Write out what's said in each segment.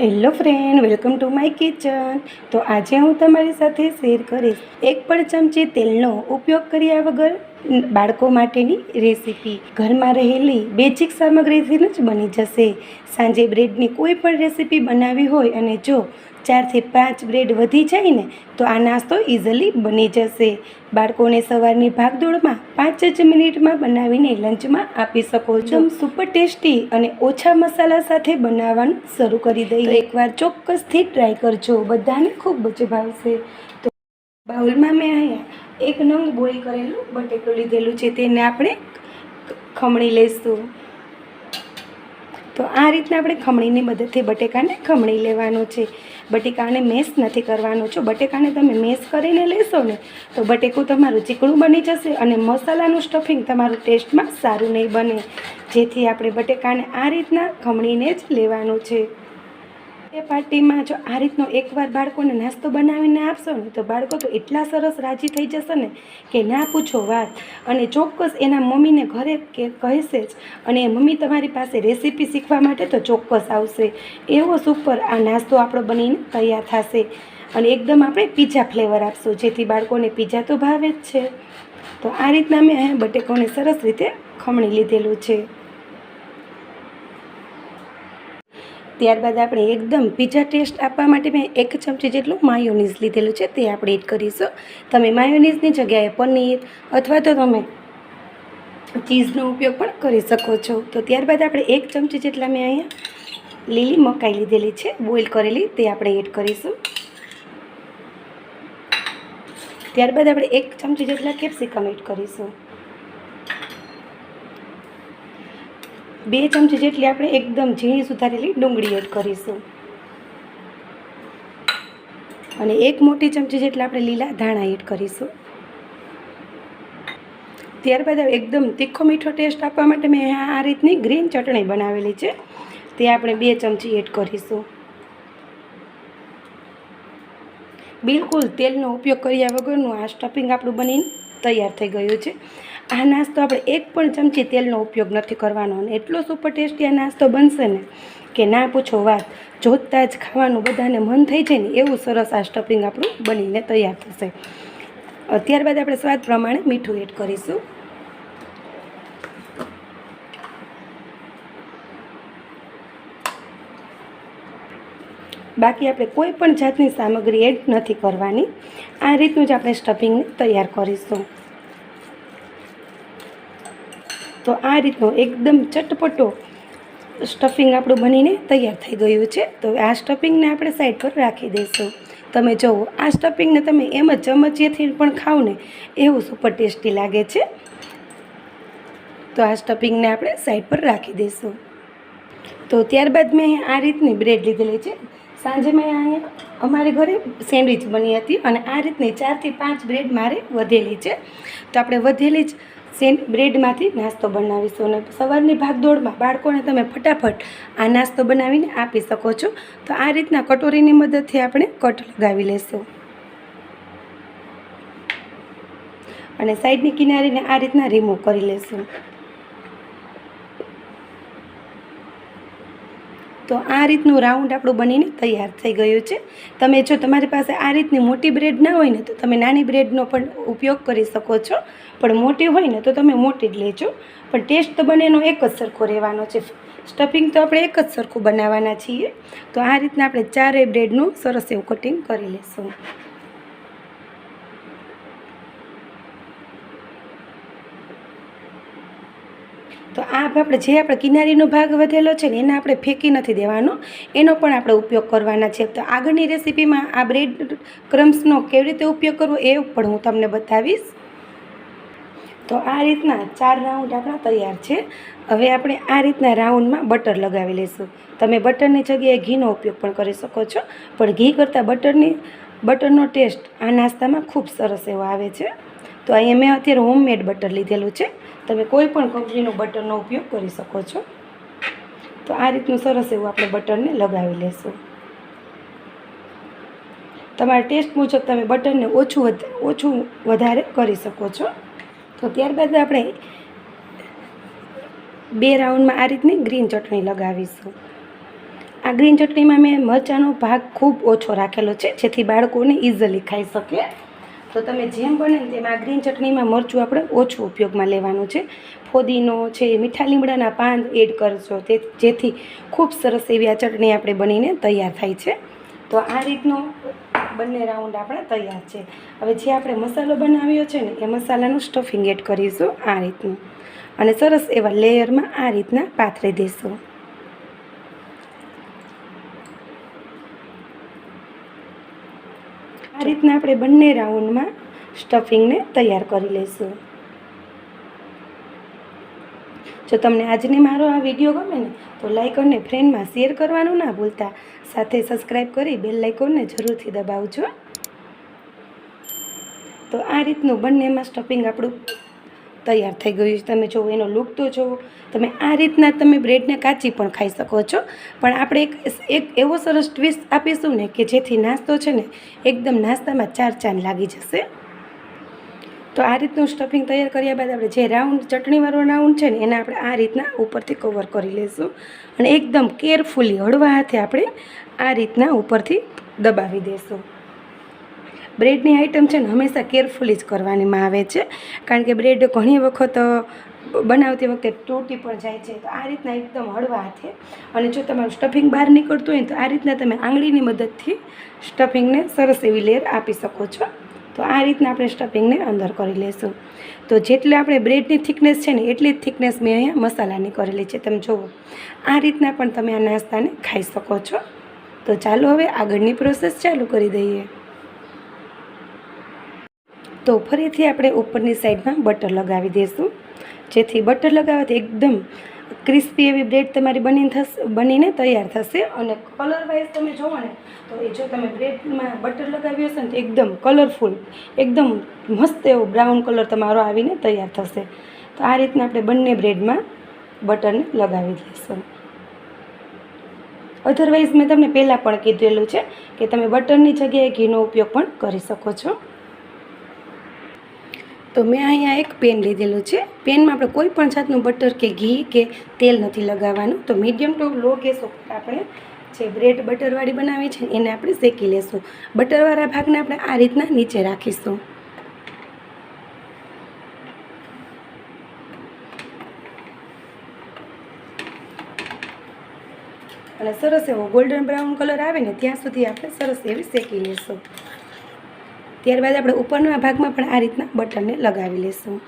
Hello friend welcome to my kitchen તો આજે હું તમારી સાથે શેર કરીશ એક પણ ચમચી તેલનો ઉપયોગ કર્યા વગર બાળકો માટેની રેસીપી ઘરમાં રહેલી બેઝિક સામગ્રીથી જ બની જશે. સાંજે બ્રેડની કોઈ પણ રેસીપી બનાવી હોય અને જો ચારથી પાંચ બ્રેડ વધી જાય ને, તો આ નાસ્તો ઇઝીલી બની જશે. બાળકોને સવારની ભાગદોડમાં પાંચ જ મિનિટમાં બનાવીને લંચમાં આપી શકો છો. સુપર ટેસ્ટી અને ઓછા મસાલા સાથે બનાવવાનું શરૂ કરી દઈએ. એકવાર ચોક્કસથી ટ્રાય કરજો. બધાને ખૂબ જ ભાવશે. તો બાઉલમાં મેં અહીંયા એક નંગ બોઈલ કરેલું, બટેટું લીધેલું છે, તેને આપણે ખમણી લઈશું. તો આ રીતના આપણે ખમણીની મદદથી બટેકાને ખમણી લેવાનું છે. બટેકાને મેસ નથી કરવાનું. જો બટેકાને તમે મેસ કરીને લેશો ને, તો બટેકું તમારું ચીકણું બની જશે અને મસાલાનું સ્ટફિંગ તમારું ટેસ્ટમાં સારું નહીં બને. જેથી આપણે બટેકાને આ રીતના ખમણીને જ લેવાનું છે. એ પાર્ટીમાં જો આ રીતનો એકવાર બાળકોને નાસ્તો બનાવીને આપશો ને, તો બાળકો તો એટલા સરસ રાજી થઈ જશે ને કે ના પૂછો વાત. અને ચોક્કસ એના મમ્મીને ઘરે કે કહેશે જ. અને મમ્મી તમારી પાસે રેસીપી શીખવા માટે તો ચોક્કસ આવશે. એવો સુપર આ નાસ્તો આપણો બનીને તૈયાર થશે. અને એકદમ આપણે પીઝા ફ્લેવર આપશું, જેથી બાળકોને પીઝા તો ભાવે જ છે. તો આ રીતના મેં બટેકોને સરસ રીતે ખમણી લીધેલું છે. ત્યારબાદ આપણે એકદમ પીઝા ટેસ્ટ આપવા માટે મેં એક ચમચી જેટલું માયોનીઝ લીધેલું છે, તે આપણે એડ કરીશું. તમે માયોનીઝની જગ્યાએ પનીર અથવા તો તમે ચીઝનો ઉપયોગ પણ કરી શકો છો. તો ત્યારબાદ આપણે એક ચમચી જેટલા મેં અહીંયા લીલી મકાઈ લીધેલી છે બોઇલ કરેલી, તે આપણે એડ કરીશું. ત્યારબાદ આપણે એક ચમચી જેટલા કેપ્સિકમ એડ કરીશું. બે ચમચી જેટલી આપણે એકદમ ઝીણી સુધારેલી ડુંગળી એડ કરીશું. અને એક મોટી ચમચી જેટલા આપણે લીલા ધાણા એડ કરીશું. ત્યારબાદ એકદમ તીખો મીઠો ટેસ્ટ આપવા માટે મેં આ રીતની ગ્રીન ચટણી બનાવેલી છે. તે આપણે બે ચમચી એડ કરીશું. બિલકુલ તેલનો ઉપયોગ કર્યા વગરનું આ સ્ટફિંગ આપણું બનીને તૈયાર થઈ ગયું છે. આ નાસ્તો આપણે એક પણ ચમચી તેલનો ઉપયોગ નથી કરવાનો અને એટલો સુપર ટેસ્ટી આ નાસ્તો બનશે ને કે ના પૂછો વાત. જોતાં જ ખાવાનું બધાને મન થઈ જાય ને એવું સરસ આ સ્ટફિંગ આપણું બનીને તૈયાર થશે. ત્યારબાદ આપણે સ્વાદ પ્રમાણે મીઠું એડ કરીશું. બાકી આપણે કોઈ પણ જાતની સામગ્રી એડ નથી કરવાની. આ રીતનું જ આપણે સ્ટફિંગને તૈયાર કરીશું. તો આ રીતનો એકદમ ચટપટો સ્ટફિંગ આપણું બનીને તૈયાર થઈ ગયું છે. તો આ સ્ટફિંગને આપણે સાઈડ પર રાખી દઈશું. તમે જુઓ, આ સ્ટફિંગને તમે એમ જ ચમચીએથી પણ ખાઓ ને એવું સુપર ટેસ્ટી લાગે છે. તો આ સ્ટફિંગને આપણે સાઈડ પર રાખી દઈશું. તો ત્યારબાદ મેં આ રીતની બ્રેડ લીધેલી છે. સાંજે મેં અહીંયા અમારે ઘરે સેન્ડવિચ બની હતી અને આ રીતની ચારથી પાંચ બ્રેડ મારે વધેલી છે. તો આપણે વધેલી જ સેન બ્રેડમાંથી નાસ્તો બનાવીશું અને સવારની ભાગદોડમાં બાળકોને તમે ફટાફટ આ નાસ્તો બનાવીને આપી શકો છો. તો આ રીતના કટોરીની મદદથી આપણે કટ લગાવી લેશું. અને સાઈડની કિનારીને આ રીતના રિમૂવ કરી લેશું. તો આ રીતનું રાઉન્ડ આપણું બનીને તૈયાર થઈ ગયું છે. તમે જો તમારી પાસે આ રીતની મોટી બ્રેડ ના હોય ને, તો તમે નાની બ્રેડનો પણ ઉપયોગ કરી શકો છો. પણ મોટી હોય ને, તો તમે મોટી જ લેજો. પણ ટેસ્ટ તો બંનેનો એક જ સરખો રહેવાનો છે. સ્ટફિંગ તો આપણે એક જ સરખું બનાવવાના છીએ. તો આ રીતના આપણે ચારેય બ્રેડનું સરસ એવું કટિંગ કરી લઈશું તો આ આપણે જે આપણે કિનારીનો ભાગ વધેલો છે ને એને આપણે ફેંકી નથી દેવાનો. એનો પણ આપણે ઉપયોગ કરવાના છે. તો આગળની રેસીપીમાં આ બ્રેડ ક્રમ્સનો કેવી રીતે ઉપયોગ કરવો એ પણ હું તમને બતાવીશ. તો આ રીતના ચાર રાઉન્ડ આપણા તૈયાર છે. હવે આપણે આ રીતના રાઉન્ડમાં બટર લગાવી લઈશું. તમે બટરની જગ્યાએ ઘીનો ઉપયોગ પણ કરી શકો છો. પણ ઘી કરતાં બટરની, બટરનો ટેસ્ટ આ નાસ્તામાં ખૂબ સરસ એવો આવે છે. તો અહીંયા મેં અત્યારે હોમમેડ બટર લીધેલું છે. તમે કોઈ પણ કંપનીનું બટરનો ઉપયોગ કરી શકો છો. તો આ રીતનું સરસ એવું આપણે બટરને લગાવી લેશું. તમારા ટેસ્ટ મુજબ તમે બટરને ઓછું ઓછું વધારે કરી શકો છો. તો ત્યારબાદ આપણે બે રાઉન્ડમાં આ રીતની ગ્રીન ચટણી લગાવીશું. આ ગ્રીન ચટણીમાં મેં મરચાંનો ભાગ ખૂબ ઓછો રાખેલો છે, જેથી બાળકોને ઇઝીલી ખાઈ શકે. તો તમે જેમ બને તેમ આ ગ્રીન ચટણીમાં મરચું આપણે ઓછું ઉપયોગમાં લેવાનું છે. ફોદીનો છે, મીઠા લીમડાના પાન એડ કરજો. તે જેથી ખૂબ સરસ એવી આ ચટણી આપણે બનીને તૈયાર થાય છે. તો આ રીતનો બંને રાઉન્ડ આપણા તૈયાર છે. હવે જે આપણે મસાલો બનાવ્યો છે ને, એ મસાલાનું સ્ટફિંગ એડ કરીશું આ રીતનું. અને સરસ એવા લેયરમાં આ રીતના પાથરી દઈશું આ રીતના આપણે બંને રાઉન્ડમાં સ્ટફિંગને તૈયાર કરી લઈશું. જો તમને આજની મારો આ વીડિયો ગમે ને, તો લાઇક અને ફ્રેન્ડમાં શેર કરવાનું ના ભૂલતા. સાથે સબસ્ક્રાઈબ કરી બેલ લાઇકોનને જરૂરથી દબાવજો. તો આ રીતનું બંનેમાં સ્ટફિંગ આપણું તૈયાર થઈ ગયું છે. તમે જુઓ એનો લુક તો જુઓ તમે આ રીતના તમે બ્રેડને કાચી પણ ખાઈ શકો છો. પણ આપણે એક એક એવો સરસ ટ્વિસ્ટ આપીશું ને કે જેથી નાસ્તો છે ને એકદમ નાસ્તામાં ચાર ચાંદ લાગી જશે. તો આ રીતનું સ્ટફિંગ તૈયાર કર્યા બાદ આપણે જે રાઉન્ડ ચટણીવાળો રાઉન્ડ છે ને, એને આપણે આ રીતના ઉપરથી કવર કરી લઈશું અને એકદમ કેરફુલી હળવા હાથે આપણે આ રીતના ઉપરથી દબાવી દઈશું બ્રેડની આઇટમ છે ને હંમેશા કેરફુલી જ કરવાનીમાં આવે છે. કારણ કે બ્રેડ ઘણી વખત બનાવતી વખતે તૂટી પણ જાય છે. તો આ રીતના એકદમ હળવા હાથે. અને જો તમારું સ્ટફિંગ બહાર નીકળતું હોય તો આ રીતના તમે આંગળીની મદદથી સ્ટફિંગને સરસ એવી લેયર આપી શકો છો. તો આ રીતના આપણે સ્ટફિંગને અંદર કરી લઈશું તો જેટલી આપણે બ્રેડની થિકનેસ છે ને એટલી જ થિકનેસ મેં અહીંયા મસાલાની કરેલી છે. તમે જુઓ, આ રીતના પણ તમે આ નાસ્તાને ખાઈ શકો છો. તો ચાલો હવે આગળની પ્રોસેસ ચાલુ કરી દઈએ. તો ફરીથી આપણે ઉપરની સાઈડમાં બટર લગાવી દઈશું. જેથી બટર લગાવવાથી એકદમ ક્રિસ્પી એવી બ્રેડ તમારી બનીને થશે બનીને તૈયાર થશે. અને કલર વાઇઝ તમે જોવો ને, તો એ જો તમે બ્રેડમાં બટર લગાવ્યું હશે ને, તો એકદમ કલરફુલ એકદમ મસ્ત એવો બ્રાઉન કલર તમારો આવીને તૈયાર થશે. તો આ રીતના આપણે બંને બ્રેડમાં બટરને લગાવી દઈશું. અધરવાઇઝ મેં તમને પહેલાં પણ કીધેલું છે કે તમે બટરની જગ્યાએ ઘીનો ઉપયોગ પણ કરી શકો છો. તો મેં અહીંયા એક પેન લીધેલું છે. પેનમાં આપણે કોઈ પણ જાતનું બટર કે ઘી કે તેલ નથી લગાવવાનું. તો મીડિયમ ટુ લો ગેસ ઉપર આપણે જે બ્રેડ બટરવાળી બનાવી છે એને આપણે શેકી લેશું. બટરવાળા ભાગને આપણે આ રીતના નીચે રાખીશું. અને સરસ એવો ગોલ્ડન બ્રાઉન કલર આવે ને ત્યાં સુધી આપણે સરસ એવી શેકી લેશું. ત્યારબાદ આપણે ઉપરના ભાગમાં પણ આ રીતના બટનને લગાવી લઈશું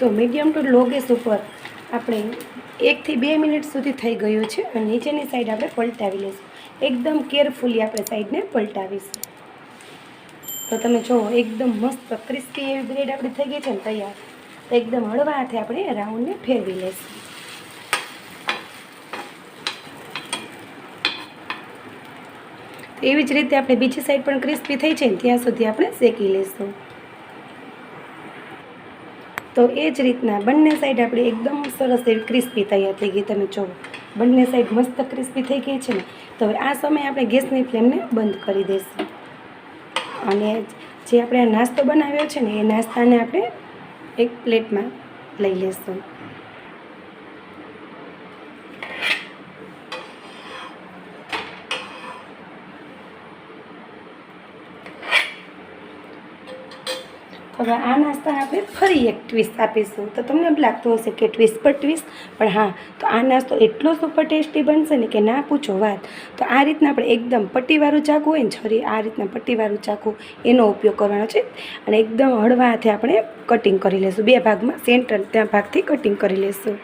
તો મીડિયમ ટુ લો ગેસ ઉપર આપણે એકથી બે મિનિટ સુધી થઈ ગયું છે અને નીચેની સાઈડ આપણે પલટાવી લઈશું. એકદમ કેરફુલી આપણે સાઈડને પલટાવીશું. તો તમે જુઓ એકદમ મસ્ત, ક્રિસ્પી એવી બ્રેડ આપણી થઈ ગઈ છે ને તૈયાર. તો એકદમ હળવા હાથે આપણે રાઉન્ડને ફેરવી લઈશું. એવી જ રીતે આપણે બીજી સાઈડ પણ ક્રિસ્પી થઈ છે ને, ત્યાં સુધી આપણે શેકી લઈશું. તો એ જ રીતના બંને સાઈડ આપણે એકદમ સરસ એવી ક્રિસ્પી તૈયાર થઈ ગઈ. તમે જુઓ બંને સાઈડ મસ્ત ક્રિસ્પી થઈ ગઈ છે ને. તો હવે આ સમયે આપણે ગેસની ફ્લેમને બંધ કરી દઈશું. અને જે આપણે નાસ્તો બનાવ્યો છે ને એ નાસ્તાને આપણે એક પ્લેટમાં લઈ લઈશું હવે આ નાસ્તાને આપણે ફરી એક ટ્વિસ્ટ આપીશું. તો તમને એમ લાગતું હશે કે ટ્વિસ્ટ પર ટ્વિસ્ટ પણ હા, તો આ નાસ્તો એટલો સુપર ટેસ્ટી બનશે ને કે ના પૂછો વાત. તો આ રીતના આપણે એકદમ પટ્ટીવાળું ચાકુ હોય ને, છરી, આ રીતના પટ્ટીવાળું ચાકુ એનો ઉપયોગ કરવાનો છે. અને એકદમ હળવા હાથે આપણે કટિંગ કરી લઈશું બે ભાગમાં, સેન્ટર, ત્યાં ભાગથી કટિંગ કરી લઈશું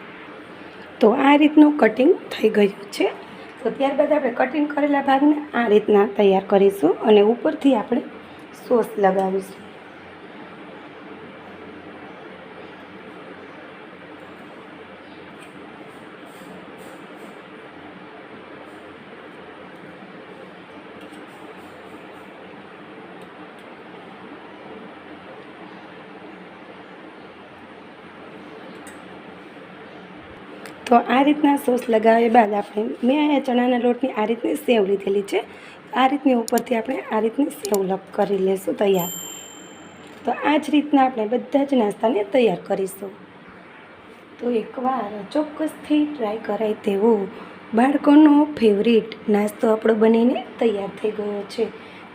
તો આ રીતનું કટિંગ થઈ ગયું છે. તો ત્યારબાદ આપણે કટિંગ કરેલા ભાગને આ રીતના તૈયાર કરીશું અને ઉપરથી આપણે સોસ લગાવીશું. તો આ રીતના સોસ લગાવ્યા બાદ આપણે મેં અહીંયા ચણાના લોટની આ રીતની સેવ લીધેલી છે. આ રીતની ઉપરથી આપણે આ રીતની સેવ લપ કરી લેશું તૈયાર. તો આ જ રીતના આપણે બધા જ નાસ્તાને તૈયાર કરીશું. તો એકવાર ચોક્કસથી ટ્રાય કરાય તેવું બાળકોનો ફેવરિટ નાસ્તો આપણો બનીને તૈયાર થઈ ગયો છે.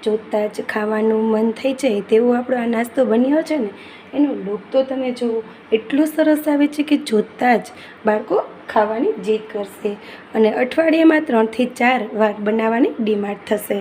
જોતાં જ ખાવાનું મન થઈ જાય તેવો આપણો આ નાસ્તો બન્યો છે ને, એનો લુક તો તમે જુઓ, એટલો સરસ આવે છે કે જોતાં જ બાળકો ખાવાની જીદ કરશે અને અઠવાડિયામાં ત્રણથી ચાર વાર બનાવવાની ડિમાન્ડ થશે.